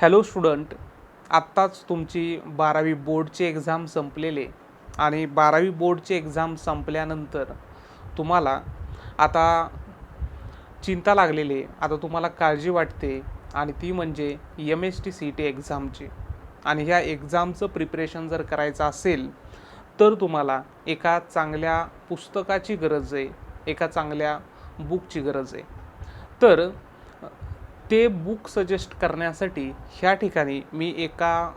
Hello student आत्ताच तुमची बारावी बोर्डची एक्झाम संपलेले आणि बारावी बोर्डची एक्झाम संपल्यानंतर तुम्हाला आता चिंता लागलेली आहे आता तुम्हाला काळजी वाटते आणि ती म्हणजे M S T C T एक्झामची. आणि ह्या एक्झामचं प्रिपरेशन जर करायचं असेल तर तुम्हाला एका चांगल्या पुस्तकाची गरज आहे एका चांगल्या बुकची गरज आहे. तर ते बुक सजेस्ट करण्यासाठी ह्या ठिकाणी मी एका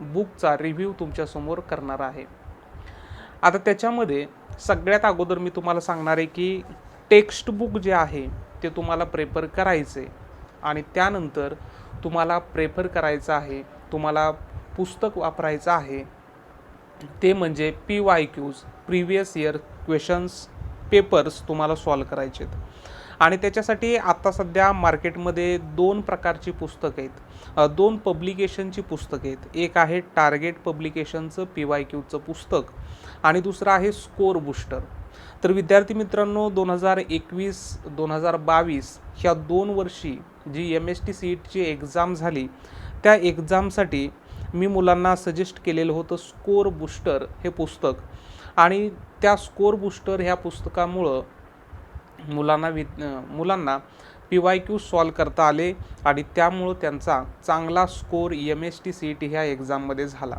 बुकचा रिव्ह्यू तुमच्यासमोर करणार आहे. आता त्याच्यामध्ये सगळ्यात अगोदर मी तुम्हाला सांगणार आहे की टेक्स्ट बुक जे आहे ते तुम्हाला प्रेफर करायचे आणि त्यानंतर तुम्हाला प्रेफर करायचं आहे तुम्हाला पुस्तक वापरायचं आहे ते म्हणजे P Y Qs previous year questions papers तुम्हाला सॉल्व करायचे आहेत आणि त्याच्यासाठी आत्ता सध्या मार्केटमध्ये दोन प्रकारची पुस्तकं आहेत. दोन पब्लिकेशनची पुस्तकं आहेत. एक आहे टार्गेट पब्लिकेशनचं पी वाय क्यूचं पुस्तक आणि दुसरं आहे स्कोर बुस्टर. तर विद्यार्थी मित्रांनो दोन हजार एकवीस दोन हजार बावीस ह्या दोन वर्षी G M S T C ईटची exam झाली त्या एक्झामसाठी मी मुलांना सजेस्ट केलेलं होतं स्कोर बुस्टर हे पुस्तक. आणि त्या स्कोर बुस्टर ह्या पुस्तकामुळं मुलांना वि मुलांना पी वाय क्यू सॉल्व करता आले आणि त्यामुळं त्यांचा चांगला score M S T C T ह्या एक्झाममध्ये झाला.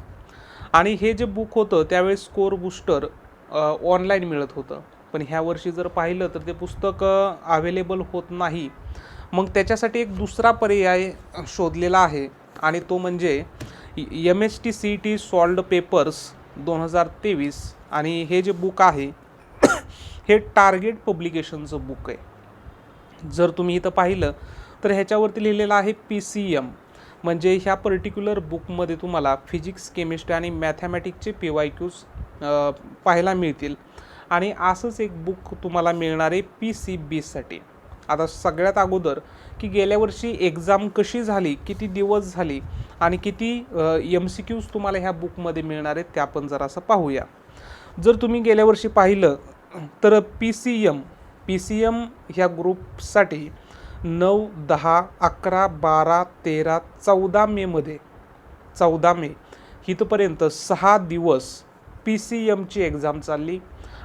आणि हे जे बुक होतं त्यावेळेस स्कोर बुस्टर ऑनलाईन मिळत होतं. पण ह्या वर्षी जर पाहिलं तर ते पुस्तक अवेलेबल होत नाही. मग त्याच्यासाठी एक दुसरा पर्याय शोधलेला आहे आणि तो म्हणजे M S T C T solved papers दोन हजार तेवीस. आणि हे जे बुक आहे हे टार्गेट पब्लिकेशनचं बुक आहे. जर तुम्ही इथं पाहिलं तर ह्याच्यावरती लिहिलेलं आहे पी सी एम म्हणजे ह्या पर्टिक्युलर बुकमध्ये तुम्हाला फिजिक्स केमिस्ट्री आणि मॅथमॅटिक्सचे पी वाय क्यूज पाहायला मिळतील. आणि असंच एक बुक तुम्हाला मिळणार आहे पी सी बीसाठी आता सगळ्यात अगोदर की गेल्या वर्षी एक्झाम कशी झाली किती दिवस झाली आणि किती एम सी क्यूज तुम्हाला ह्या बुकमध्ये मिळणार आहेत त्या पण जरासं पाहूया. जर तुम्ही गेल्या वर्षी पाहिलं तर P C M P C M ह्या ग्रुपसाठी नऊ दहा अकरा बारा तेरा चौदा मेमध्ये चौदा मे इथपर्यंत सहा दिवस पी सी एमची एक्झाम चालली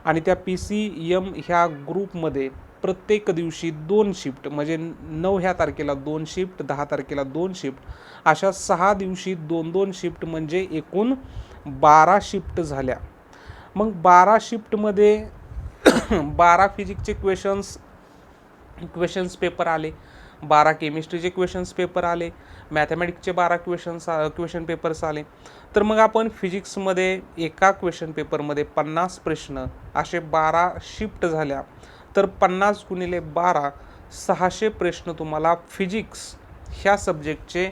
आणि त्या पी सी एम ह्या ग्रुपमध्ये प्रत्येक दिवशी दोन शिफ्ट म्हणजे नऊ ह्या तारखेला दोन शिफ्ट दहा तारखेला दोन शिफ्ट अशा सहा दिवशी दोन दोन शिफ्ट म्हणजे एकूण बारा शिफ्ट झाल्या. मग बारा शिफ्टमध्ये बारा फिजिक्सचे क्वेश्चन्स क्वेश्चन्स पेपर आले. बारा केमिस्ट्रीचे क्वेश्चन्स पेपर आले. मॅथमॅटिक्सचे बारा क्वेश्चन्स क्वेश्चन पेपर्स आले. तर मग आपण फिजिक्समध्ये एका क्वेश्चन पेपरमध्ये पन्नास प्रश्न असे बारा शिफ्ट झाल्या. तर पन्नास गुणिले बारा सहाशे प्रश्न तुम्हाला फिजिक्स ह्या सब्जेक्टचे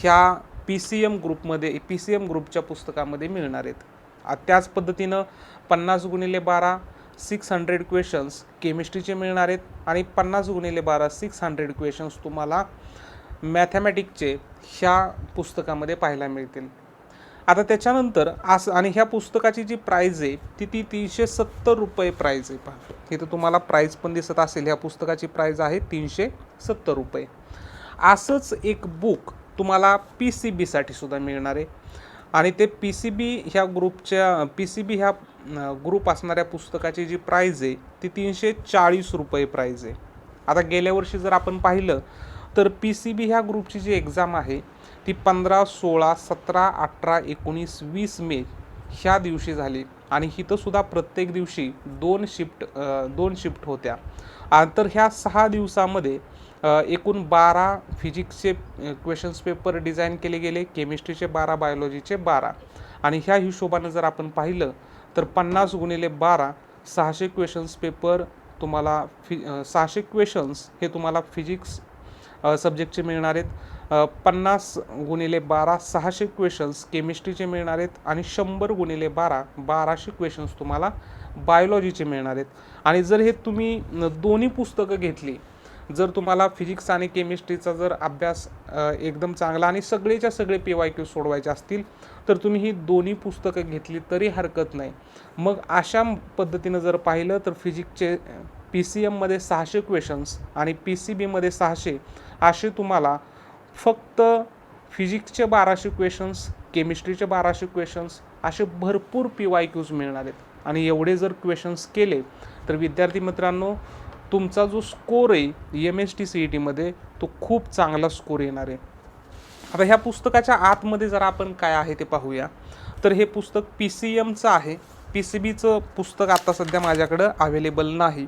ह्या पी सी एम ग्रुपमध्ये पी सी एम ग्रुपच्या पुस्तकामध्ये मिळणार आहेत. त्याच पद्धतीनं पन्नास गुणिले बारा सिक्स हंड्रेड क्वेश्चन्स केमिस्ट्रीचे मिळणार आहेत आणि पन्नास गुणिले बारा सिक्स हंड्रेड क्वेश्चन्स तुम्हाला मॅथमॅटिकचे ह्या पुस्तकामध्ये पाहायला मिळतील. आता त्याच्यानंतर असं आणि ह्या पुस्तकाची जी प्राईज आहे ती ती तीनशे सत्तर रुपये प्राईज आहे पहा. इथं तुम्हाला प्राईज पण दिसत असेल. ह्या पुस्तकाची प्राईज आहे तीनशे सत्तर रुपये. असंच एक बुक तुम्हाला पी सी बीसाठी सुद्धा मिळणार आहे. आणि ते पी सी बी ह्या ग्रुपच्या पी सी बी ह्या ग्रुप असणाऱ्या पुस्तकाची जी प्राईज आहे ती तीनशे चाळीस रुपये प्राईज आहे. आता गेल्या वर्षी जर आपण पाहिलं तर पी सी बी ह्या ग्रुपची जी एक्झाम आहे ती पंधरा सोळा सतरा अठरा एकोणीस वीस मे ह्या दिवशी झाली. आणि इथंसुद्धा प्रत्येक दिवशी दोन शिफ्ट दोन शिफ्ट होत्या. तर ह्या सहा दिवसामध्ये एकूण बारा फिजिक्सचे क्वेश्चन्स पेपर डिझाईन केले गेले केमिस्ट्रीचे बारा बायोलॉजीचे बारा. आणि ह्या हिशोबानं जर आपण पाहिलं तर पन्नास गुणिले बारा सहाशे क्वेश्चन्स पेपर तुम्हाला फि सहाशे क्वेश्चन्स हे तुम्हाला फिजिक्स सब्जेक्टचे मिळणार आहेत. पन्नास गुणिले बारा सहाशे क्वेश्चन्स केमिस्ट्रीचे मिळणार आहेत. आणि शंभर गुणिले बारा बाराशे क्वेश्चन्स तुम्हाला बायोलॉजीचे मिळणार आहेत. आणि जर हे तुम्ही दोन्ही पुस्तकं घेतली जर तुम्हाला फिजिक्स आणि केमिस्ट्रीचा जर अभ्यास एकदम चांगला आणि सगळेच्या सगळे पी वाय क्यू सोडवायचे असतील तर तुम्ही ही दोन्ही पुस्तकं घेतली तरी हरकत नाही. मग अशा पद्धतीनं जर पाहिलं तर फिजिक्सचे पी सी एममध्ये सहाशे क्वेश्चन्स आणि पी सी बीमध्ये सहाशे असे तुम्हाला फक्त फिजिक्सचे बाराशे क्वेश्चन्स केमिस्ट्रीचे बाराशे क्वेश्चन्स असे भरपूर पी वाय क्यूज मिळणार आहेत. आणि एवढे जर क्वेश्चन्स केले तर विद्यार्थी मित्रांनो तुमचा जो स्कोर आहे M S T C E टीमध्ये तो खूप चांगला स्कोर येणार आहे. आता ह्या पुस्तकाच्या आतमध्ये जर आपण काय आहे ते पाहूया. तर हे पुस्तक पी सी एमचं आहे. पी सी बीचं पुस्तक आता सध्या माझ्याकडं अवेलेबल नाही.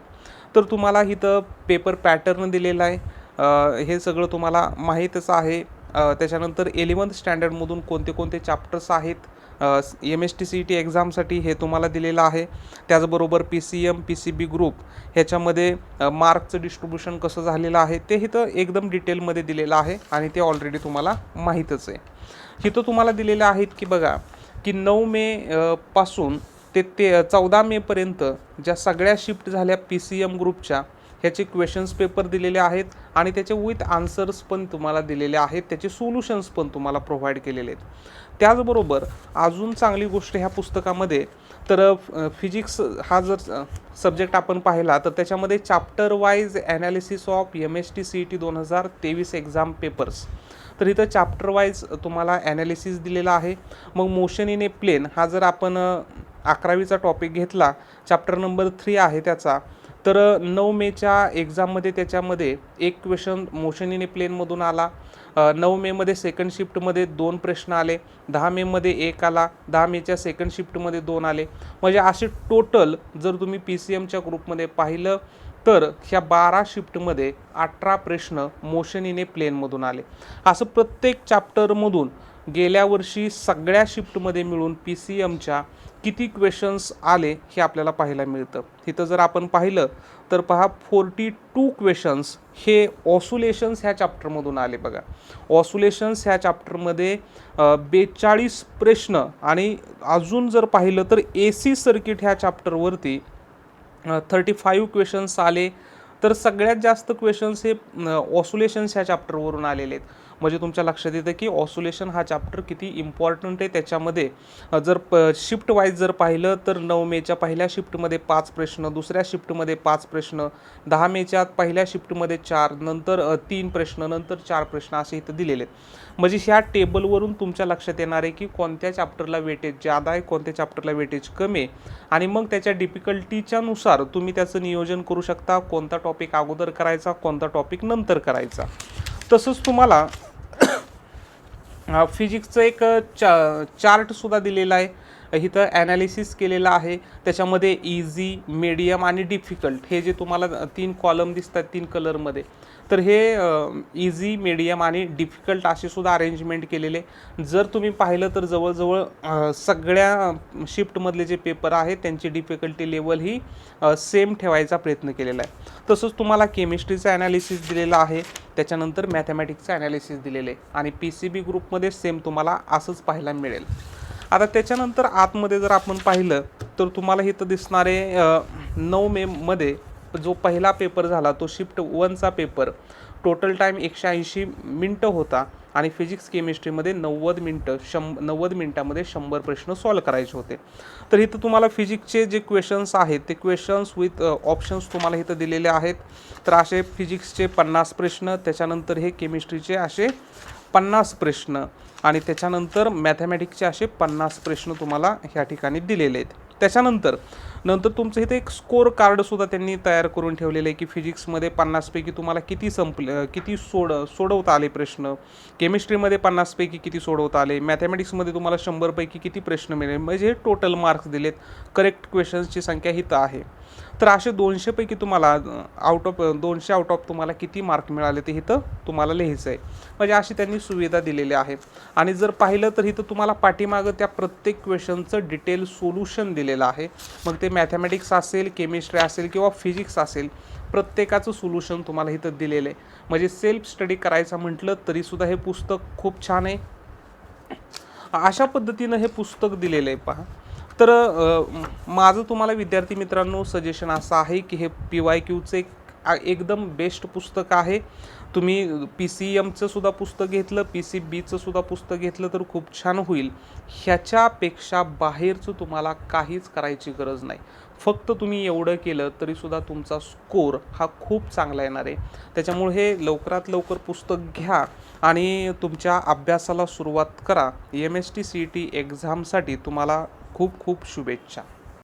तर तुम्हाला इथं पेपर पॅटर्न दिलेला आहे. हे सगळं तुम्हाला माहीतच आहे. त्याच्यानंतर एलेवन्थ स्टँडर्डमधून कोणते कोणते चॅप्टर्स आहेत? M S T C T एक्झामसाठी हे तुम्हाला दिलेलं आहे. त्याचबरोबर P C M P C B group ह्याच्यामध्ये मार्कचं डिस्ट्रीब्युशन कसं झालेलं आहे ते इथं एकदम डिटेलमध्ये दिलेलं आहे आणि ते ऑलरेडी तुम्हाला माहीतच आहे. इथं तुम्हाला दिलेलं आहेत की बघा की नऊ मे पासून ते ते चौदा मेपर्यंत ज्या सगळ्या शिफ्ट झाल्या पी सी एम ग्रुपच्या ह्याचे क्वेश्चन्स पेपर दिलेले आहेत आणि त्याचे विथ आन्सर्स पण तुम्हाला दिलेले आहेत. त्याचे सोल्युशन्स पण तुम्हाला प्रोव्हाइड केलेले आहेत. त्याचबरोबर अजून चांगली गोष्ट ह्या पुस्तकामध्ये तर फिजिक्स हा जर सब्जेक्ट आपण पाहिला तर त्याच्यामध्ये chapter wise analysis of M S T C E T दोन हजार तेवीस एक्झाम पेपर्स तर इथं चॅप्टर वाईज तुम्हाला ॲनालिसिस दिलेला आहे. मग मोशन इन ए प्लेन हा जर आपण अकरावीचा टॉपिक घेतला चॅप्टर नंबर थ्री आहे त्याचा तर नऊ मेच्या एक्झाममध्ये त्याच्यामध्ये एक क्वेश्चन मोशन इन ए प्लेनमधून आला नऊ मेमध्ये सेकंड शिफ्टमध्ये दोन प्रश्न आले. दहा मेमध्ये एक आला. दहा मेच्या सेकंड शिफ्टमध्ये दोन आले. म्हणजे असे टोटल जर तुम्ही पी सी एमच्या ग्रुपमध्ये पाहिलं तर ह्या बारा शिफ्टमध्ये अठरा प्रश्न मोशन इन ए प्लेनमधून आले. असं प्रत्येक चॅप्टरमधून गेल्या वर्षी सगळ्या शिफ्टमध्ये मिळून पी सी एमच्या किती क्वेश्चन्स आले हे आपल्याला पाहायला मिळतं. इथं जर आपण पाहिलं तर पहा फोर्टी टू क्वेश्चन्स हे ऑसुलेशन्स ह्या चॅप्टरमधून आले बघा. ऑसुलेशन्स ह्या चॅप्टरमध्ये बेचाळीस प्रश्न आणि अजून जर पाहिलं तर ए सी सर्किट ह्या चॅप्टरवरती थर्टी फाईव्ह क्वेश्चन्स आले. तर सगळ्यात जास्त क्वेश्चन्स हे ऑसुलेशन्स ह्या चॅप्टरवरून आलेले आहेत. म्हणजे तुमच्या लक्षात येतं की ऑसुलेशन हा चॅप्टर किती इम्पॉर्टंट आहे. त्याच्यामध्ये जर प शिफ्ट वाईज जर पाहिलं तर नऊ मेच्या पहिल्या शिफ्टमध्ये पाच प्रश्न दुसऱ्या शिफ्टमध्ये पाच प्रश्न दहा मेच्या पहिल्या शिफ्टमध्ये चार नंतर तीन प्रश्न नंतर चार प्रश्न असे इथं दिलेले आहेत. म्हणजे ह्या टेबलवरून तुमच्या लक्षात येणार आहे की कोणत्या चॅप्टरला वेटेज जादा आहे कोणत्या चॅप्टरला वेटेज कमी आहे. आणि मग त्याच्या डिफिकल्टीच्या नुसार तुम्ही त्याचं नियोजन करू शकता कोणता टॉपिक अगोदर करायचा कोणता टॉपिक नंतर करायचा. तसंच तुम्हाला फिजिक्सचं एक चा चार्टसुद्धा दिलेला आहे. इथं ॲनालिसिस केलेलं आहे. त्याच्यामध्ये इझी मीडियम आणि डिफिकल्ट हे जे तुम्हाला तीन कॉलम दिसतात तीन कलरमध्ये तर हे इझी मीडियम आणि डिफिकल्ट असे सुद्धा अरेंजमेंट केलेले. जर तुम्ही पाहिलं तर जवळजवळ सगळ्या शिफ्टमधले जे पेपर आहेत त्यांची डिफिकल्टी लेवल ही सेम ठेवायचा प्रयत्न केलेला आहे. तसंच तुम्हाला केमिस्ट्रीचं ॲनालिसिस दिलेलं आहे. त्याच्यानंतर मॅथमॅटिक्सचं ॲनालिसिस दिलेलं आहे. आणि पी सी बी ग्रुपमध्ये सेम तुम्हाला असंच पाहायला मिळेल. आता त्याच्यानंतर आतमध्ये जर आपण पाहिलं तर तुम्हाला इथं दिसणारे नऊ मेमध्ये जो पहिला पेपर झाला तो शिफ्ट वनचा पेपर टोटल टाईम एकशे ऐंशी मिनटं होता आणि फिजिक्स केमिस्ट्रीमध्ये नव्वद मिनटं शं नव्वद मिनटामध्ये शंभर प्रश्न सॉल्व करायचे होते. तर इथं तुम्हाला फिजिक्सचे जे क्वेश्चन्स आहेत ते क्वेश्चन्स विथ ऑप्शन्स तुम्हाला इथं दिलेले आहेत. तर असे फिजिक्सचे पन्नास प्रश्न त्याच्यानंतर हे केमिस्ट्रीचे असे पन्नास प्रश्न आणि त्याच्यानंतर मॅथमॅटिक्सचे असे पन्नास प्रश्न तुम्हाला ह्या ठिकाणी दिलेले आहेत. त्याच्यानंतर नंतर तुमचं इथे एक स्कोअर कार्डसुद्धा त्यांनी तयार करून ठेवलेलं आहे की फिजिक्समध्ये पन्नासपैकी तुम्हाला किती संपले किती सोड सोडवता आले प्रश्न? केमिस्ट्रीमध्ये पन्नासपैकी किती सोडवता आले? मॅथमॅटिक्समध्ये तुम्हाला शंभरपैकी किती प्रश्न मिळेल? म्हणजे टोटल मार्क्स दिलेत. करेक्ट क्वेश्चन्सची संख्या हिथं आहे. तर असे दोनशेपैकी तुम्हाला आउट ऑफ दोनशे आउट ऑफ तुम्हाला किती मार्क मिळाले ते इथं तुम्हाला लिहायचं आहे. म्हणजे अशी त्यांनी सुविधा दिलेली आहे. आणि जर पाहिलं तर इथं तुम्हाला पाठीमागं त्या प्रत्येक क्वेश्चनचं डिटेल सोल्युशन दिलेलं आहे. मग ते मॅथमॅटिक्स असेल केमिस्ट्री असेल किंवा फिजिक्स असेल प्रत्येकाचं सोल्युशन तुम्हाला इथं दिलेलं आहे. म्हणजे सेल्फ स्टडी करायचं म्हटलं तरीसुद्धा हे पुस्तक खूप छान आहे. अशा पद्धतीनं हे पुस्तक दिलेलं आहे पहा. तर माझं तुम्हाला विद्यार्थी मित्रांनो सजेशन असं आहे की हे पी वाय क्यूचं एक एकदम बेस्ट पुस्तक आहे. तुम्ही पी सी एमचं सुद्धा पुस्तक घेतलं पी सी बीचं सुद्धा पुस्तक घेतलं तर खूप छान होईल. ह्याच्यापेक्षा बाहेरचं तुम्हाला काहीच करायची गरज नाही. फक्त तुम्ही एवढं केलं तरीसुद्धा तुमचा स्कोर हा खूप चांगला येणार आहे. त्याच्यामुळे हे लवकरात लवकर पुस्तक घ्या आणि तुमच्या अभ्यासाला सुरुवात करा. M S T C E T एक्झामसाठी तुम्हाला खूप खूप शुभेच्छा.